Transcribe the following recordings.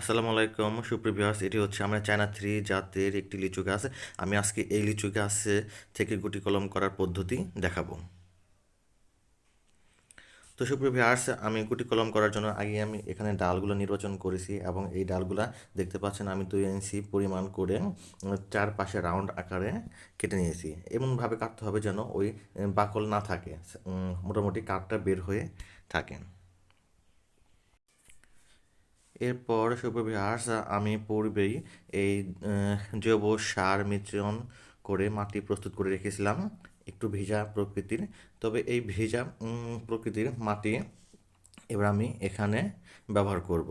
আসসালামু আলাইকুম সুপ্রিভিয়ার্স এটি হচ্ছে আমরা চায়না থ্রি জাতের একটি লিচু গাছ। আমি আজকে এই লিচু গাছে থেকে গুটি কলম করার পদ্ধতি দেখাবো। তো সুপ্রিভিয়ার্স আমি গুটি কলম করার জন্য আগে আমি এখানে ডালগুলো নির্বাচন করেছি এবং এই ডালগুলা দেখতে পাচ্ছেন আমি দুই ইঞ্চি পরিমাণ করে চারপাশে রাউন্ড আকারে কেটে নিয়েছি। এমনভাবে কাটতে হবে যেন ওই বাকল না থাকে মোটামুটি কাঠটা বের হয়ে থাকে। এরপর সুপ্রভিহার্স আমি পূর্বেই এই জৈব সার মিশ্রণ করে মাটি প্রস্তুত করে রেখেছিলাম, একটু ভেজা প্রকৃতির। তবে এই ভেজা প্রকৃতির মাটি এবার আমি এখানে ব্যবহার করব।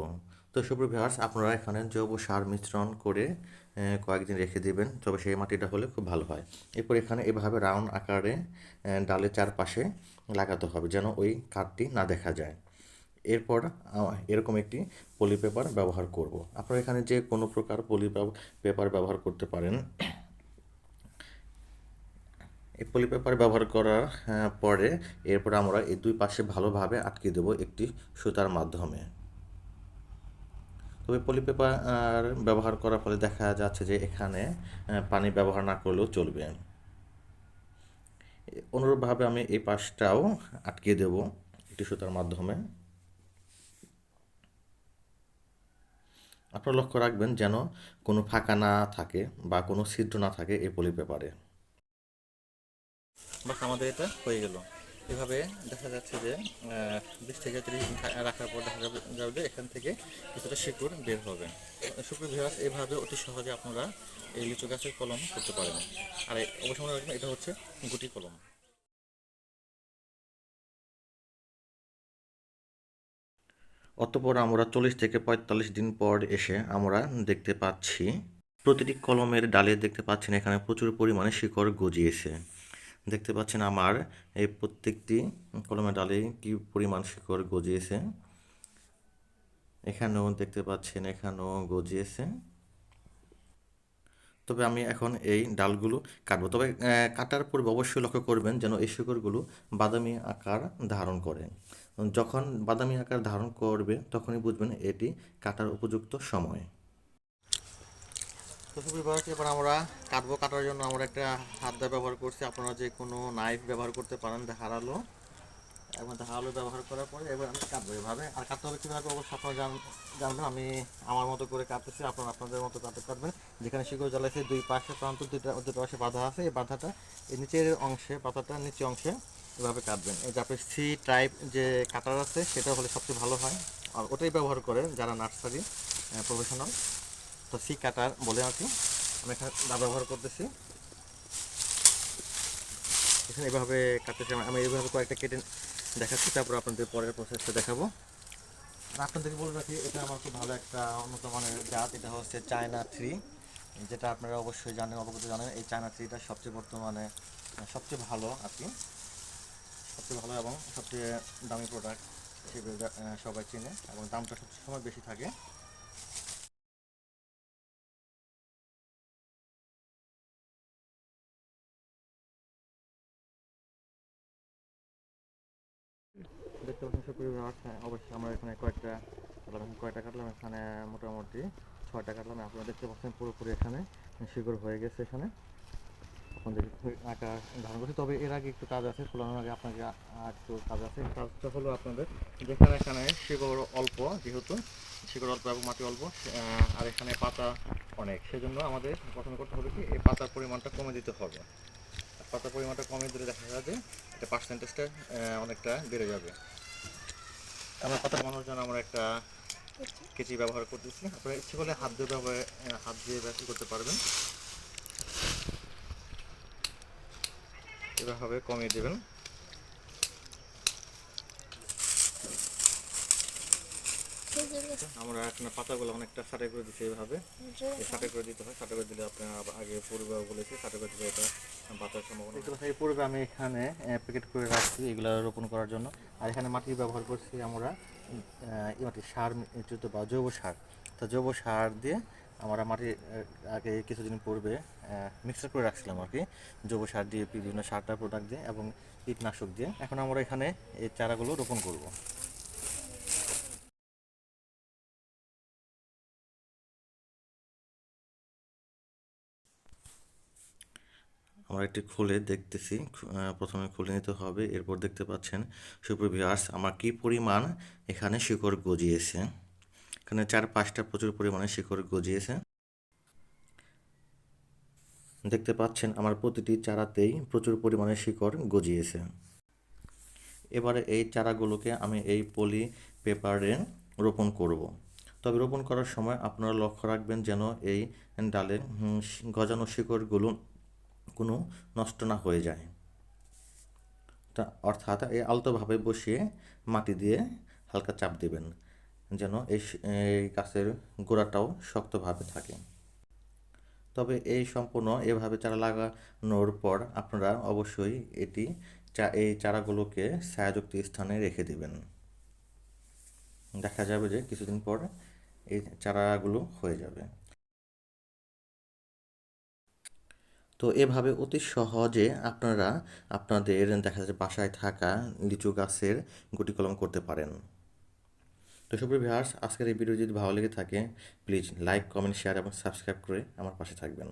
তো সুপ্রভিহার্স আপনারা এখানে জৈব সার মিশ্রণ করে কয়েকদিন রেখে দেবেন, তবে সেই মাটিটা হলে খুব ভালো হয়। এরপর এখানে এভাবে রাউন্ড আকারে ডালের চারপাশে লাগাতে হবে, যেন ওই কাঠটি না দেখা যায়। এরপর এরকম একটি পলি পেপার ব্যবহার করব। আপনারা এখানে যে কোনো প্রকার পলি পেপার ব্যবহার করতে পারেন। এই পলি পেপার ব্যবহার করার পরে এরপর আমরা এই দুই পাশে ভালোভাবে আটকে দেব একটি সুতার মাধ্যমে। তবে পলি পেপার ব্যবহার করার ফলে দেখা যাচ্ছে যে এখানে পানি ব্যবহার না করলেও চলবে। অনুরূপভাবে আমি এই পাশটাও আটকে দেব একটি সুতার মাধ্যমে। আপনারা লক্ষ্য রাখবেন যেন কোনো ফাঁকা না থাকে বা কোনো ছিদ্র না থাকে এই পলি পেপারে। বাস আমাদের এটা হয়ে গেল। এভাবে দেখা যাচ্ছে যে বিশ থেকে তিরিশ দিন রাখার পর দেখা যাবে যে এখান থেকে কিছুটা শিকড় বের হবে। শুক্র বিভাগ এভাবে অতি সহজে আপনারা এই লিচু গাছের কলম করতে পারেন। আর অবশ্যই মনে রাখবেন, এটা হচ্ছে গুটি কলম। অতঃপর আমরা চল্লিশ থেকে পঁয়তাল্লিশ দিন পর এসে আমরা দেখতে পাচ্ছি, প্রতিটি কলমের ডালে দেখতে পাচ্ছেন এখানে প্রচুর পরিমাণে শিকড় গজিয়েছে। দেখতে পাচ্ছেন আমার এই প্রত্যেকটি কলমের ডালে কি পরিমাণ শিকড় গজিয়েছে। এখানেও দেখতে পাচ্ছেন, এখানেও গজিয়েছে। তবে আমি এখন এই ডালগুলো কাটবো। তবে কাটার পূর্বে অবশ্যই লক্ষ্য করবেন যেন এই শিকড়গুলো বাদামি আকার ধারণ করে যখন বাদামি আকার ধারণ করবে, তখনই বুঝবেন এটি কাটার উপযুক্ত সময়। তো এবার আমরা কাটবো। কাটার জন্য আমরা একটা হাত ব্যবহার করছি। আপনারা যে কোনো নাইফ ব্যবহার করতে পারেন ধারালো এবং ধারালো ব্যবহার করার পরে এবার আমি কাটবো এভাবে। আর কাটতে হবে কীভাবে অবশ্যই আপনারা জান, জানবেন, আমি আমার মতো করে কাটতেছি, আপনারা আপনাদের মতো কাটতে পারবেন। যেখানে শিকড় জ্বালাইছে, দুই পাশে প্রান্ত, দুইটা, দুটো পাশে বাঁধা আছে, এই বাঁধাটা এই নিচের অংশে, পাতাটা নিচে অংশে এভাবে কাটবেন। এই যে আপনি সি টাইপ যে কাটার আছে, সেটা হলে সবচেয়ে ভালো হয়। আর ওটাই ব্যবহার করে যারা নার্সারি প্রফেশনাল তো সি কাটার বলে আর কি, আমি এখানে ব্যবহার করতেছি। এখানে এভাবে কাটতেছি, আমি- এইভাবে কয়েকটা কেটে দেখাচ্ছি, তারপর আপনাদের পরের প্রসেসটা দেখাবো। আপনাদেরকে বলে রাখি, এটা আমার খুব ভালো একটা উন্নত মানের জাত, এটা হচ্ছে চায়না থ্রি যেটা আপনারা অবশ্যই জানেন, অবগত জানেন, এই চায়না থ্রিটা সবচেয়ে বর্তমানে, সবচেয়ে ভালো আর কি। সবচেয়ে ভালো এবং সবচেয়ে দামি প্রোডাক্ট হিসেবে সবাই চেনে, এবং দামটা সবচেয়ে সময় বেশি থাকে। দেখতে পাচ্ছেন সুপ্রিয় হ্যাঁ, অবশ্যই আমরা এখানে কয়েকটা কাটলাম কয়টা কাটলাম? এখানে মোটামুটি ছয়টা কাটলাম। আপনারা দেখতে পাচ্ছেন পুরোপুরি এখানে শিকড় হয়ে গেছে এখানে। দেখি আকার ধারণ করছি। তবে এর আগে একটু কাজ আছে খোলানোর আগে আপনাকে একটু কাজ আছে। কাজটা হলো আপনাদের যেখানে এখানে শিকড় অল্প যেহেতু শিকড় অল্প এবং মাটি অল্প আর এখানে পাতা অনেক। সেজন্য আমাদের প্রথমে করতে হবে কি এই পাতার পরিমাণটা কমে দিতে হবে। পাতার পরিমাণটা কমে দিলে দেখা যাবে এটা পার্সেন্টেজটা অনেকটা বেড়ে যাবে। আমরা পাতা বানানোর জন্য আমরা একটা কেচি ব্যবহার করতেছি। আপনারা ইচ্ছে করলে হাত দিয়ে ব্যবহার হাত দিয়ে ব্যবহার করতে পারবেন। এভাবে কমিয়ে দেবেন। আমরা এখন পাতাগুলো অনেকটা সাটাই করে দিচ্ছি এইভাবে। এই সাটাই করে দিতে হয়। সাটাই করে দিলে আপনার আগে পূর্বে বলেছি সাটাই করে দিলে এটা বাতার সম্ভাবনা এই পূর্বে আমি এখানে প্যাকেট করে রাখছি এগুলো রোপণ করার জন্য। আর এখানে মাটি ব্যবহার করছি আমরা মাটি সার মিশ্রিত বা জৈব সার। তো জৈব সার দিয়ে আমরা মাটি আগে কিছুদিন পূর্বে মিক্সার করে রাখছিলাম আর কি। জৈব সার দিয়ে বিভিন্ন সারটা প্রোডাক্ট দিয়ে এবং কীটনাশক দিয়ে। এখন আমরা এখানে এই চারাগুলো রোপণ করব। আমরা একটি খুলে দেখতেছি। প্রথমে খুলে নিতে হবে। এরপর দেখতে পাচ্ছেন, সুপ্রিয় ভিউয়ার্স আমার কি পরিমাণ এখানে শিকড় গজিয়েছে? এখানে চার পাঁচটা প্রচুর পরিমাণে শিকড় গজিয়েছে। দেখতে পাচ্ছেন, আমার প্রতিটি চারাতেই প্রচুর পরিমাণে শিকড় গজিয়েছে। এবারে এই চারাগুলোকে আমি এই পলি পেপারে রোপণ করব। তবে রোপণ করার সময় আপনারা লক্ষ্য রাখবেন যেন এই ডালে গজানো শিকড়গুলো কোনো নষ্ট না হয়ে যায়। তা অর্থাৎ এই আলতোভাবে বসিয়ে মাটি দিয়ে হালকা চাপ দেবেন, যেন এই এই গাছের গোড়াটাও শক্তভাবে থাকে। তবে এই সম্পূর্ণ এভাবে চারা লাগানোর পর আপনারা অবশ্যই এটি চা, এই চারাগুলোকে ছায়াযুক্ত স্থানে রেখে দেবেন। দেখা যাবে যে কিছুদিন পর এই চারাগুলো হয়ে যাবে। তো এভাবে অতি সহজে আপনারা আপনাদের দেখা যাচ্ছে বাসায় থাকা লিচু গাছের গুটি কলম করতে পারেন। তো সুপ্রিয় ভিউয়ার্স, আজকের এই ভিডিও যদি ভালো লেগে থাকে প্লিজ লাইক কমেন্ট শেয়ার এবং সাবস্ক্রাইব করে আমার পাশে থাকবেন।